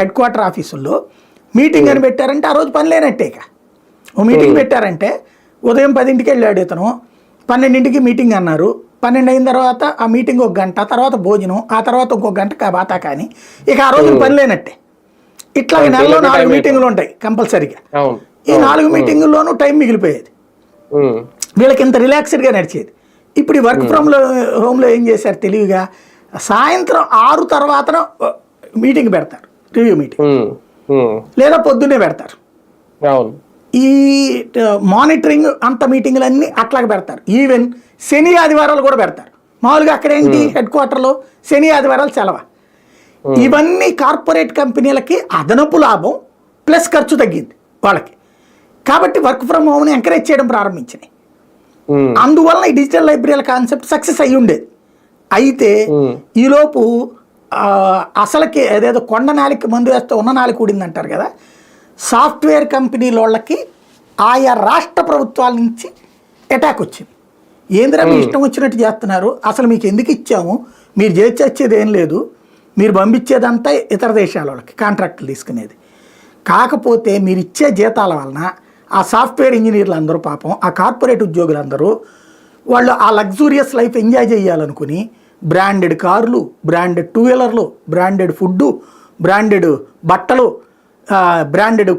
Head quarter ఆఫీసుల్లో meeting అని పెట్టారంటే ఆ రోజు పని లేనట్టే ఇక. ఓ మీటింగ్ పెట్టారంటే ఉదయం పదింటికి వెళ్ళాడు ఇతను పన్నెండింటికి మీటింగ్ అన్నారు పన్నెండు అయిన తర్వాత ఆ మీటింగ్ ఒక గంట తర్వాత భోజనం ఆ తర్వాత ఇంకొక గంట బాతా కానీ ఇక ఆ రోజు పని లేనట్టే. ఇట్లా నెలలో నాలుగు మీటింగులు ఉంటాయి కంపల్సరీగా. ఈ నాలుగు మీటింగుల్లోనూ టైం మిగిలిపోయేది. వీళ్ళకి ఇంత రిలాక్స్డ్గా నడిచేది. ఇప్పుడు ఈ వర్క్ ఫ్రమ్ హోమ్లో ఏం చేశారు తెలివిగా? సాయంత్రం ఆరు తర్వాత మీటింగ్ పెడతారు. రివ్యూ మీటింగ్ ఉమ్, ఉమ్, లేదా పొద్దున్నే పెడతారు. ఈ మానిటరింగ్ అంత మీటింగ్లన్నీ అట్లాగే పెడతారు. ఈవెన్ శని ఆదివారాలు కూడా పెడతారు. మామూలుగా అక్కడ ఏంటి? హెడ్ క్వార్టర్లో శని ఆదివారాలు సెలవు. ఇవన్నీ కార్పొరేట్ కంపెనీలకి అదనపు లాభం ప్లస్ ఖర్చు తగ్గింది వాళ్ళకి. కాబట్టి వర్క్ ఫ్రమ్ హోమ్ని ఎంకరేజ్ చేయడం ప్రారంభించినాయి. ఉమ్, అందువలన ఈ డిజిటల్ లైబ్రరీల కాన్సెప్ట్ సక్సెస్ అయ్యి ఉండేది అయితే ఈలోపు అసలుకి ఏదేదో కొండ నాలికి మందు వేస్తే ఉన్న నాలికి ఊడింది అంటారు కదా. సాఫ్ట్వేర్ కంపెనీల వాళ్ళకి ఆయా రాష్ట్ర ప్రభుత్వాల నుంచి అటాక్ వచ్చింది. ఏందిరా మీ ఇష్టం వచ్చినట్టు చేస్తున్నారు? అసలు మీకు ఎందుకు ఇచ్చాము? మీరు చేసేది ఏం లేదు. మీరు పంపించేదంతా ఇతర దేశాల వాళ్ళకి కాంట్రాక్టులు తీసుకునేది. కాకపోతే మీరు ఇచ్చే జీతాల వలన ఆ సాఫ్ట్వేర్ ఇంజనీర్లు అందరూ పాపం ఆ కార్పొరేట్ ఉద్యోగులందరూ వాళ్ళు ఆ లగ్జూరియస్ లైఫ్ ఎంజాయ్ చేయాలనుకుని బ్రాండెడ్ కార్లు బ్రాండెడ్ టూ వీలర్లు బ్రాండెడ్ ఫుడ్డు బ్రాండెడ్ బట్టలు బ్రాండెడ్